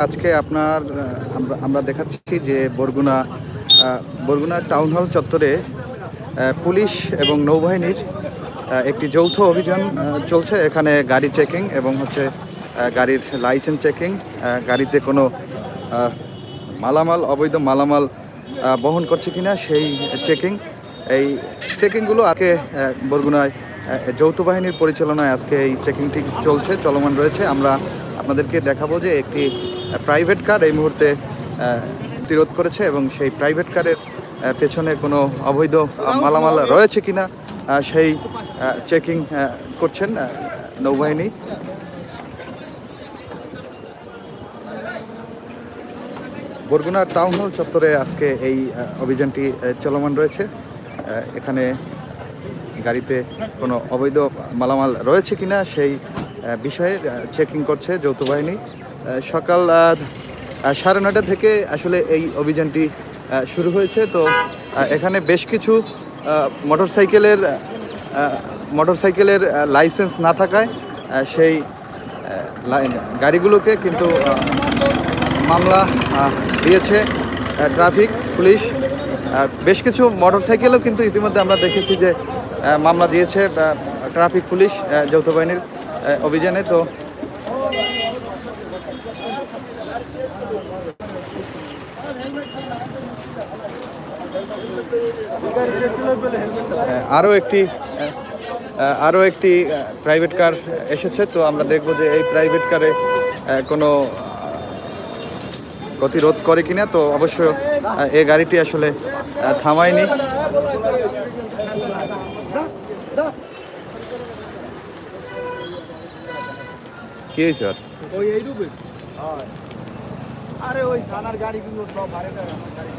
আজকে আপনার আমরা দেখাচ্ছি যে বরগুনা বরগুনা টাউন হল চত্বরে পুলিশ এবং নৌবাহিনীর একটি যৌথ অভিযান চলছে। এখানে গাড়ি চেকিং এবং হচ্ছে গাড়ির লাইসেন্স চেকিং গাড়িতে কোনো মালামাল অবৈধ মালামাল বহন করছে কিনা সেই চেকিং এই চেকিংগুলো আহ, বরগুনায় যৌথ বাহিনীর পরিচালনায় আজকে এই চেকিংটি চলছে চলমান রয়েছে। আমরা আপনাদেরকে দেখাবো যে একটি প্রাইভেট কার এই মুহূর্তে প্রতিরোধ করেছে এবং সেই প্রাইভেট কারের পেছনে কোনো অবৈধ মালামাল রয়েছে কিনা সেই চেকিং করছেন নৌবাহিনী। বরগুনা টাউন হল চত্বরে আজকে এই অভিযানটি চলমান রয়েছে। এখানে গাড়িতে কোনো অবৈধ মালামাল রয়েছে কিনা সেই বিষয়ে চেকিং করছে যৌথ বাহিনী। সকাল সাড়ে নটা থেকে আসলে এই অভিযানটি শুরু হয়েছে। তো এখানে বেশ কিছু মোটরসাইকেলের মোটরসাইকেলের লাইসেন্স না থাকায় সেই গাড়িগুলোকে কিন্তু মামলা দিয়েছে ট্রাফিক, পুলিশ। বেশ কিছু মোটরসাইকেলও কিন্তু ইতিমধ্যে আমরা দেখেছি যে মামলা দিয়েছে ট্রাফিক পুলিশ যৌথ বাহিনীর অভিযানে। তো আরও একটি আরও একটি প্রাইভেট কার এসেছে, তো আমরা দেখব যে এই প্রাইভেট কারে কোনো গতিরোধ করে কিনা, তো অবশ্য এই গাড়িটি আসলে থামায়নি। কি হয়েছে আর? ওই থানার গাড়িগুলো সব ভাড়ে দেয় আমার গাড়ি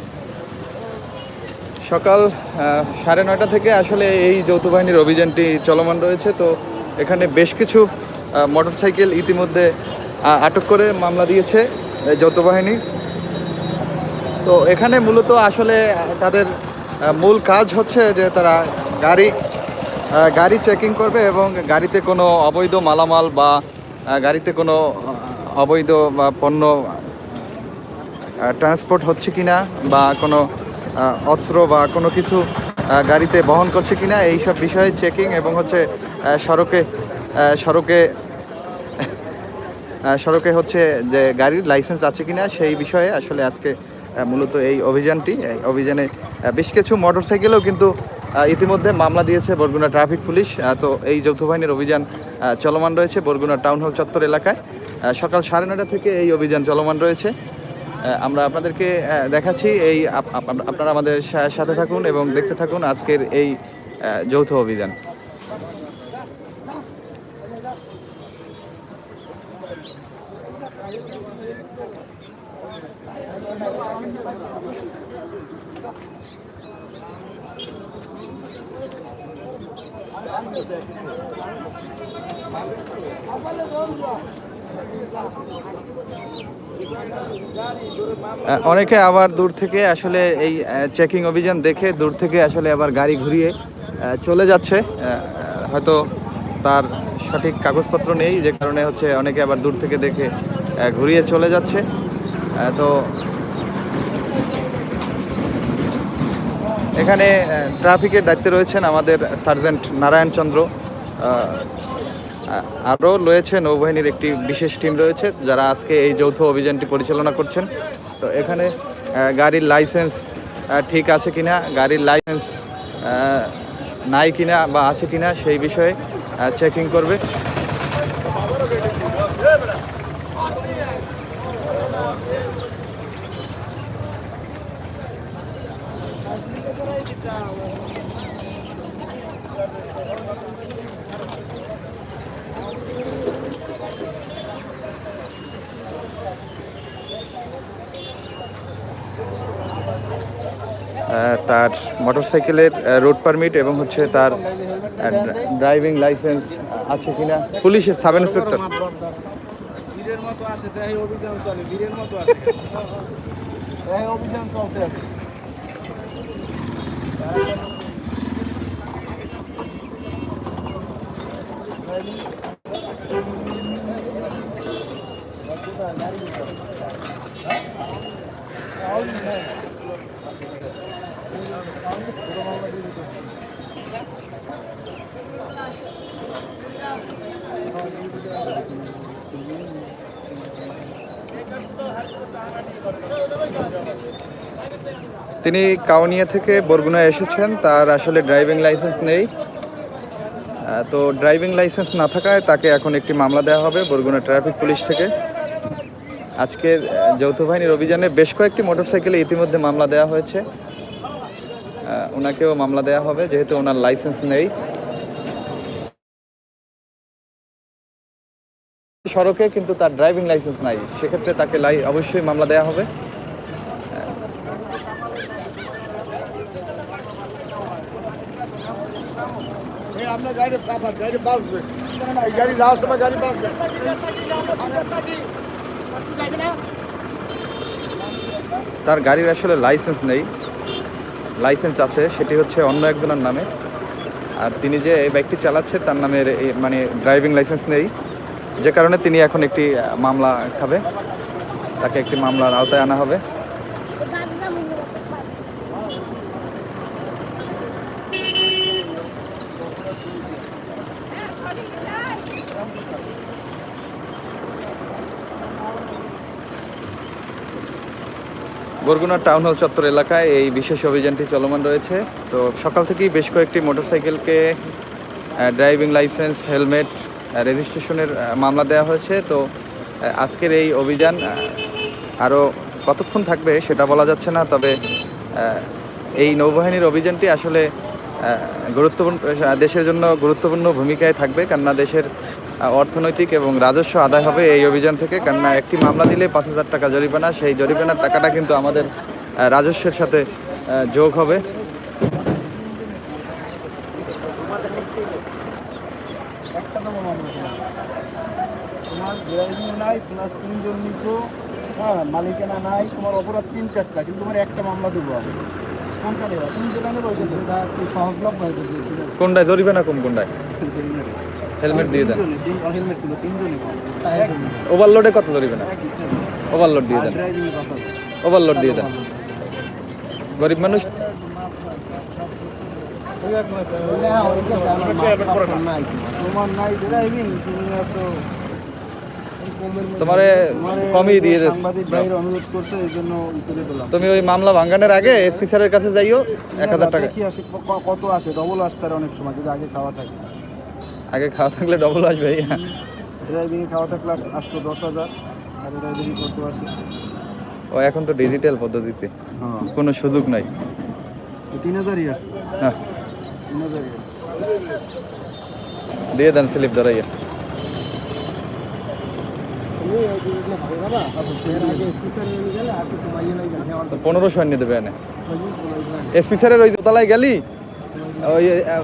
সকাল সাড়ে নয়টা থেকে আসলে এই যৌথ বাহিনীর অভিযানটি চলমান রয়েছে। তো এখানে বেশ কিছু মোটরসাইকেল ইতিমধ্যে আটক করে মামলা দিয়েছে যৌথ বাহিনী। তো এখানে মূলত আসলে তাদের মূল কাজ হচ্ছে যে তারা গাড়ি গাড়ি চেকিং করবে এবং গাড়িতে কোনো অবৈধ মালামাল বা গাড়িতে কোনো অবৈধ বা পণ্য ট্রান্সপোর্ট হচ্ছে কিনা বা কোনো অস্ত্র বা কোনো কিছু গাড়িতে বহন করছে কিনা এই সব বিষয়ে চেকিং এবং হচ্ছে সড়কে সড়কে সড়কে হচ্ছে যে গাড়ির লাইসেন্স আছে কিনা, সেই বিষয়ে আসলে আজকে মূলত এই অভিযানটি অভিযানে বেশ কিছু মোটর সাইকেলেও কিন্তু ইতিমধ্যে মামলা দিয়েছে বরগুনা ট্রাফিক পুলিশ তো এই যৌথ বাহিনীর অভিযান চলমান রয়েছে বরগুনা টাউন হল চত্বর এলাকায়। সকাল সাড়ে নটা থেকে এই অভিযান চলমান রয়েছে। আমরা আপনাদেরকে দেখাচ্ছি এই আপ- আপ- আপনারা আমাদের সাথে থাকুন এবং দেখতে থাকুন আজকের এই যৌথ অভিযান। অনেকে আবার দূর থেকে আসলে এই চেকিং অভিযান দেখে দূর থেকে আসলে আবার গাড়ি ঘুরিয়ে চলে যাচ্ছে। হয়তো তার সঠিক কাগজপত্র নেই, যে কারণে হচ্ছে অনেকে আবার দূর থেকে দেখে ঘুরিয়ে চলে যাচ্ছে। তো এখানে ট্রাফিকের দায়িত্বে রয়েছেন আমাদের সার্জেন্ট নারায়ণ চন্দ্র। আরও রয়েছে নৌবাহিনীর একটি বিশেষ টিম রয়েছে যারা আজকে এই যৌথ অভিযানটি পরিচালনা করছেন। তো এখানে গাড়ির লাইসেন্স ঠিক আছে কিনা, গাড়ির লাইসেন্স নাই কিনা বা আছে কিনা সেই বিষয়ে চেকিং করবে। তার মোটরসাইকেলের রোড পারমিট এবং হচ্ছে তার ড্রাইভিং লাইসেন্স আছে কিনা? পুলিশের সাব ইন্সপেক্টর তিনি কাউনিয়া থেকে বরগুনা এসেছেন, তার আসলে ড্রাইভিং লাইসেন্স নেই। তো ড্রাইভিং লাইসেন্স না থাকায় তাকে এখন একটি মামলা দেওয়া হবে বরগুনা ট্রাফিক পুলিশ থেকে। আজকের যৌথ বাহিনীর অভিযানে বেশ কয়েকটি মোটরসাইকেলে ইতিমধ্যে মামলা দেওয়া হয়েছে। ওনাকেও মামলা দেওয়া হবে, যেহেতু ওনার লাইসেন্স নেই। সড়কে কিন্তু তার ড্রাইভিং লাইসেন্স নাই, সেক্ষেত্রে তাকে লাই, অবশ্যই মামলা দেওয়া হবে। তার গাড়ির আসলে লাইসেন্স নেই। লাইসেন্স আছে, সেটি হচ্ছে অন্য একজনের নামে। আর তিনি যে এই বাইকটি চালাচ্ছে, তার নামের মানে ড্রাইভিং লাইসেন্স নেই। যে কারণে তিনি এখন একটি মামলা খাবে। তাকে একটি মামলার আওতায় আনা হবে। বরগুনা টাউন হল চত্বর এলাকায় এই বিশেষ অভিযানটি চলমান রয়েছে। তো সকাল থেকেই বেশ কয়েকটি মোটরসাইকেলকে ড্রাইভিং লাইসেন্স, হেলমেট রেজিস্ট্রেশনের মামলা দেওয়া হয়েছে। তো আজকের এই অভিযান আরও কতক্ষণ থাকবে সেটা বলা যাচ্ছে না, তবে এই নৌবাহিনীর অভিযানটি আসলে গুরুত্বপূর্ণ দেশের জন্য গুরুত্বপূর্ণ ভূমিকায় থাকবে। কেননা দেশের অর্থনৈতিক এবং রাজস্ব আদায় হবে এই অভিযান থেকে। কেননা একটি মামলা দিলে পাঁচ হাজার টাকা জরিমানা সেই জরিমানার টাকাটা কিন্তু আমাদের রাজস্বের সাথে যোগ হবে। হ্যাঁ মালিকানা নাই তোমার অপরাধ তিন চারটা কিন্তু তোমার একটা মামলা দেবো আমি কোনটা কোনটায়? জরিমানা কম কোনটায়? হেলমেট দিয়ে দেন। ওভারলোডে কত জরিমানা ওভারলোড দিয়ে দেন। ওভারলোড দিয়ে দেন। গরিব মানুষ? তোমার নাই ড্রাইভিং তুমি আছো তোমারে কমই দিয়ে দিস তুমি ওই মামলা ভাঙ্গানোর আগে এসপি স্যারের কাছে যাইও এক হাজার টাকা। কত আসে? ডবল আসতে পারে অনেক সময় যদি আগে খাওয়া থাকে। আগে খাওয়া থাকলে ডবল আসবে ড্রাইভিং খাওয়া থাকলে আসতো দশ হাজার আর ড্রাইভিং কত আসে? ও এখন তো ডিজিটাল পদ্ধতিতে। হ্যাঁ। কোনো সুযোগ নাই। তিন হাজারই আসছে। হ্যাঁ তিন হাজারই দিয়ে দেন স্লিপ ধরাইয়া। পনেরোশো নিয়ে দেবে এনে। এসপি স্যারের ওই দোতলায় গেলি? ওই আহ, আহ,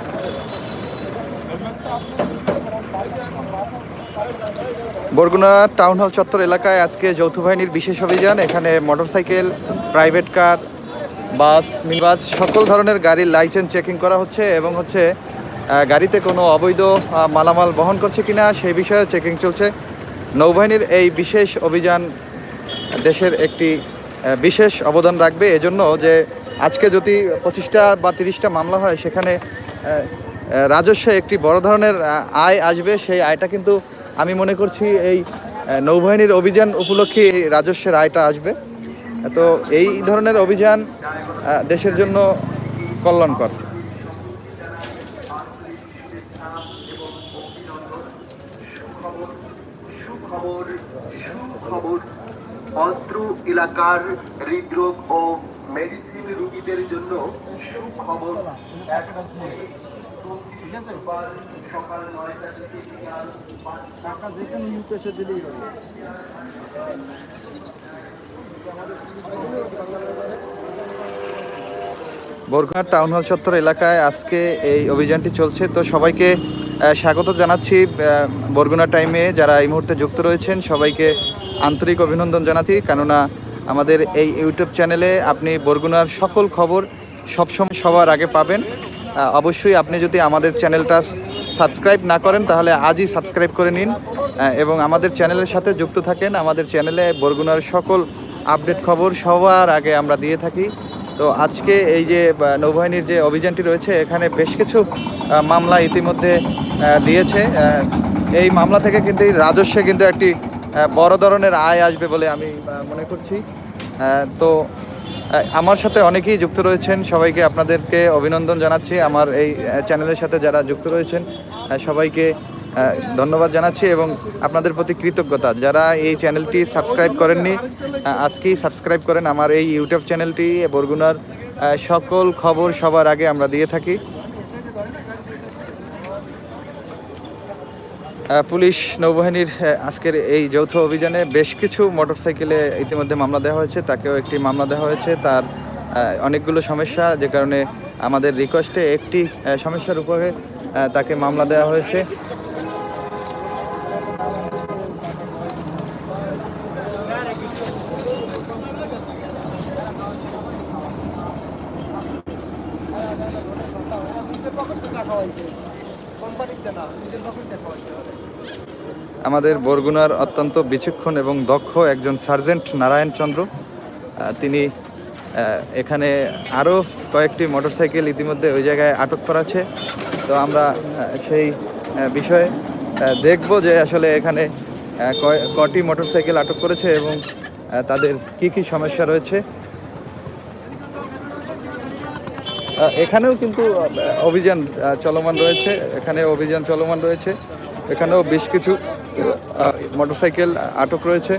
বরগুনা টাউন হল চত্বর এলাকায় আজকে যৌথ বাহিনীর বিশেষ অভিযান। এখানে motorcycle, private car, bus mini bus সকল ধরনের গাড়ির লাইসেন্স চেকিং করা হচ্ছে এবং হচ্ছে গাড়িতে কোনো অবৈধ মালামাল বহন করছে কিনা সেই বিষয়ে চেকিং চলছে। নৌবাহিনীর এই বিশেষ অভিযান দেশের একটি বিশেষ অবদান রাখবে। এজন্য যে আজকে যদি পঁচিশটা বা তিরিশটা মামলা হয়, সেখানে রাজস্বে একটি বড় ধরনের আয় আসবে। সেই আয়টা কিন্তু আমি মনে করছি এই নৌবাহিনীর অভিযান উপলক্ষে রাজস্বের আয়টা আসবে। তো এই ধরনের অভিযান দেশের জন্য কল্যাণকর। অত্র এলাকার হৃদরোগ ও মেডিসিন রোগীদের জন্য সুখবর বোরঘাট টাউন হল চত্বর এলাকায় আজকে এই অভিযানটি চলছে। তো সবাইকে স্বাগত জানাচ্ছি বরগুনা টাইমে যারা এই মুহূর্তে যুক্ত রয়েছেন সবাইকে আন্তরিক অভিনন্দন জানাতি কেননা আমাদের এই ইউটিউব চ্যানেলে আপনি বরগুনার সকল খবর সবসময় সবার আগে পাবেন। অবশ্যই আপনি যদি আমাদের চ্যানেলটা সাবস্ক্রাইব না করেন, তাহলে আজই সাবস্ক্রাইব করে নিন। এবং আমাদের চ্যানেলের সাথে যুক্ত থাকেন। আমাদের চ্যানেলে বরগুনার সকল আপডেট খবর সবার আগে আমরা দিয়ে থাকি। তো আজকে এই যে নৌবাহিনীর যে অভিযানটি রয়েছে, এখানে বেশ কিছু মামলা ইতিমধ্যে দিয়েছে। এই মামলা থেকে কিন্তু রাজস্বে কিন্তু একটি বড় ধরনের আয় আসবে বলে আমি মনে করছি। তো আমার সাথে অনেকেই যুক্ত রয়েছেন। সবাইকে আপনাদেরকে অভিনন্দন জানাচ্ছি। আমার এই চ্যানেলের সাথে যারা যুক্ত রয়েছেন সবাইকে ধন্যবাদ জানাচ্ছি এবং আপনাদের প্রতি কৃতজ্ঞতা। যারা এই চ্যানেলটি সাবস্ক্রাইব করেননি আজকেই সাবস্ক্রাইব করেন। আমার এই ইউটিউব চ্যানেলটি, বরগুনার সকল খবর সবার আগে আমরা দিয়ে থাকি। পুলিশ নৌবাহিনীর আজকের এই যৌথ অভিযানে বেশ কিছু মোটরসাইকেলে ইতিমধ্যে মামলা দেওয়া হয়েছে, তাকেও একটি মামলা দেওয়া হয়েছে। তার অনেকগুলো সমস্যা, যে কারণে আমাদের রিকোয়েস্টে একটি সমস্যার উপরে তাকে মামলা দেওয়া হয়েছে। আমাদের বরগুনার অত্যন্ত বিচক্ষণ এবং দক্ষ একজন সার্জেন্ট নারায়ণ চন্দ্র। তিনি এখানে আরও কয়েকটি মোটরসাইকেল ইতিমধ্যে ওই জায়গায় আটক করা আছে। তো আমরা সেই বিষয়ে দেখব যে আসলে এখানে কটি মোটরসাইকেল আটক করেছে এবং তাদের কি কি সমস্যা রয়েছে। এখানেও কিন্তু অভিযান চলমান রয়েছে। এখানে অভিযান চলমান রয়েছে। এখানেও বেশ কিছু মোটরসাইকেল আটক রয়েছে।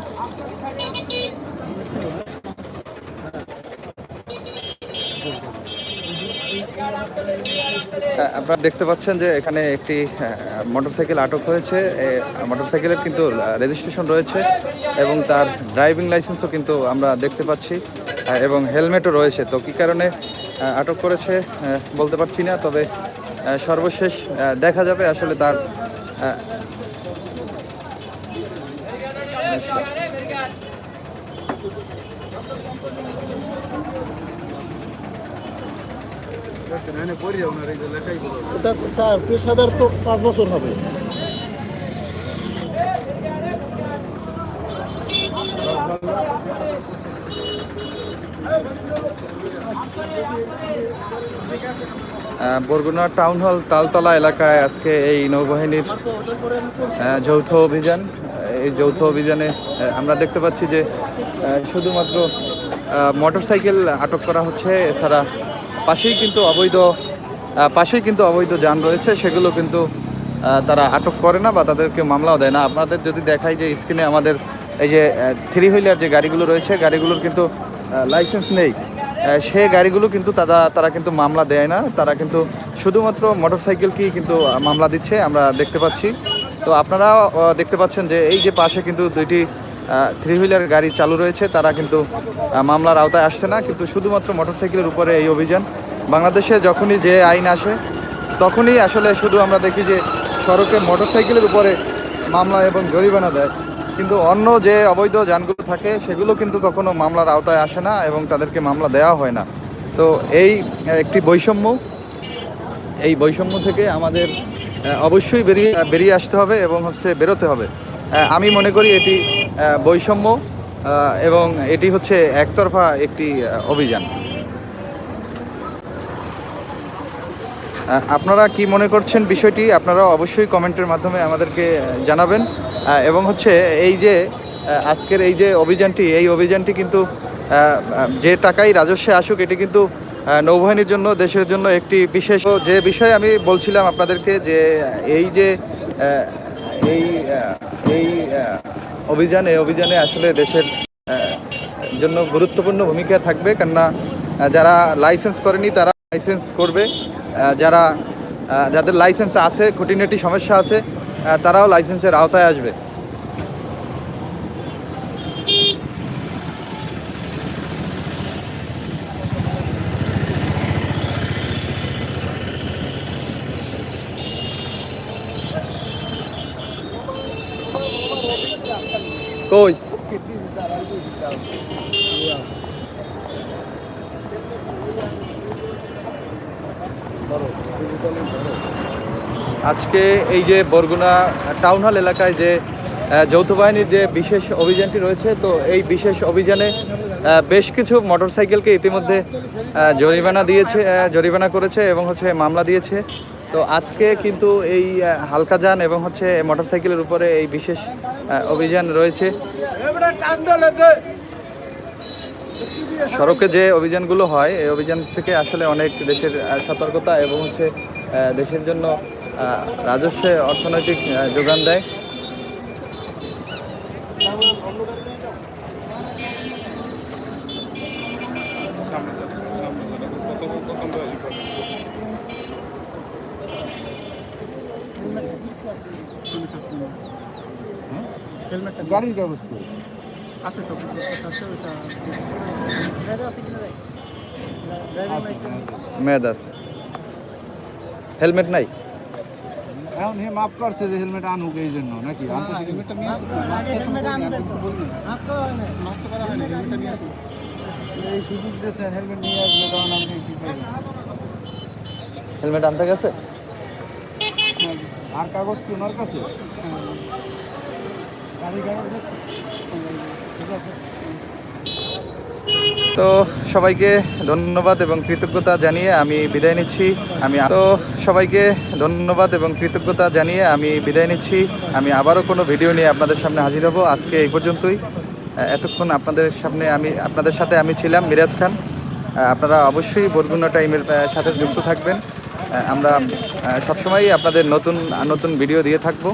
আপনারা দেখতে পাচ্ছেন যে এখানে একটি মোটরসাইকেল আটক হয়েছে। মোটরসাইকেলের কিন্তু রেজিস্ট্রেশন রয়েছে এবং তার ড্রাইভিং লাইসেন্সও কিন্তু আমরা দেখতে পাচ্ছি এবং হেলমেটও রয়েছে। তো কী কারণে আটক করেছে বলতে পারছি না, তবে সর্বশেষ দেখা যাবে আসলে তার আহ, ওটা স্যার পেশাদার তো পাঁচ বছর হবে। বরগুনা টাউন হল তালতলা এলাকায় আজকে এই নৌবাহিনীর যৌথ অভিযান। এই যৌথ অভিযানে আমরা দেখতে পাচ্ছি যে শুধুমাত্র মোটরসাইকেল আটক করা হচ্ছে। এছাড়া পাশেই কিন্তু অবৈধ পাশেই কিন্তু অবৈধ যান রয়েছে, সেগুলো কিন্তু তারা আটক করে না বা তাদেরকে মামলাও দেয় না। আপনাদের যদি দেখাই যে স্ক্রিনে আমাদের এই যে থ্রি হুইলার যে গাড়িগুলো রয়েছে, গাড়িগুলোর কিন্তু লাইসেন্স নেই সে গাড়িগুলো কিন্তু তারা তারা কিন্তু মামলা দেয় না। তারা কিন্তু শুধুমাত্র মোটরসাইকেলকেই কিন্তু মামলা দিচ্ছে, আমরা দেখতে পাচ্ছি। তো আপনারা দেখতে পাচ্ছেন যে এই যে পাশে কিন্তু দুইটি থ্রি হুইলার গাড়ি চালু রয়েছে, তারা কিন্তু মামলার আওতায় আসছে না, কিন্তু শুধুমাত্র মোটরসাইকেলের উপরে এই অভিযান। বাংলাদেশে যখনই যে আইন আসে, তখনই আসলে শুধু আমরা দেখি যে সড়কে মোটরসাইকেলের উপরে মামলা এবং জরিমানা দেয়। কিন্তু অন্য যে অবৈধ যানগুলো থাকে, সেগুলো কিন্তু কখনো মামলার আওতায় আসে না এবং তাদেরকে মামলা দেওয়া হয় না। তো এই একটি বৈষম্য, এই বৈষম্য থেকে আমাদের অবশ্যই বেরিয়ে বেরিয়ে আসতে হবে এবং হচ্ছে বেরোতে হবে। আমি মনে করি এটি বৈষম্য এবং এটি হচ্ছে একতরফা একটি অভিযান। আপনারা কি মনে করছেন বিষয়টি আপনারা অবশ্যই কমেন্টের মাধ্যমে আমাদেরকে জানাবেন। এবং হচ্ছে এই যে আজকের এই যে অভিযানটি, এই অভিযানটি কিন্তু যে টাকাই রাজস্বে আসুক, এটি কিন্তু নৌবাহিনীর জন্য, দেশের জন্য একটি বিশেষ যে বিষয়ে আমি বলছিলাম আপনাদেরকে যে, এই যে এই এই অভিযান, এই অভিযানে আসলে দেশের জন্য গুরুত্বপূর্ণ ভূমিকা থাকবে। কেননা যারা লাইসেন্স করেনি, তারা লাইসেন্স করবে। যারা যাদের লাইসেন্স আছে, খুঁটিনাটি সমস্যা আছে তারাও লাইসেন্সের আওতায় আসবে। কই? আজকে এই যে বরগুনা টাউন হল এলাকায় যে যৌথ বাহিনীর যে বিশেষ অভিযানটি রয়েছে, তো এই বিশেষ অভিযানে বেশ কিছু মোটরসাইকেলকে ইতিমধ্যে জরিমানা দিয়েছে জরিমানা করেছে এবং হচ্ছে মামলা দিয়েছে। তো আজকে কিন্তু এই হালকা যান এবং হচ্ছে মোটরসাইকেলের উপরে এই বিশেষ অভিযান রয়েছে। সড়কে যে অভিযানগুলো হয়, এই অভিযান থেকে আসলে অনেক দেশের সতর্কতা এবং হচ্ছে দেশের জন্য রাজস্বে অর্থনৈতিক যোগান দেয়। গাড়ির কাগজ তো মেয়াদাস হেলমেট নাই? এখন হে মাফ করছে যে হেলমেট আনুক এই জন্য নাকি? আনতে হেলমেটটা নিয়ে এই সুযোগ দিয়েছে হেলমেট নিয়ে আসবে তখন আপনি কি হেলমেট আনতে গেছে? আর কাগজ কি ওনার কাছে? তো সবাইকে ধন্যবাদ এবং কৃতজ্ঞতা জানিয়ে আমি বিদায় নিচ্ছি। আমি তো সবাইকে ধন্যবাদ এবং কৃতজ্ঞতা জানিয়ে আমি বিদায় নিচ্ছি। আমি আবারও কোনো ভিডিও নিয়ে আপনাদের সামনে হাজির হব। আজকে এই পর্যন্তই। এতক্ষণ আপনাদের সামনে আমি, আপনাদের সাথে আমি ছিলাম মিরাজ খান। আপনারা অবশ্যই বরগুনা টাইমের সাথে যুক্ত থাকবেন। আমরা সবসময়ই আপনাদের নতুন নতুন ভিডিও দিয়ে থাকব।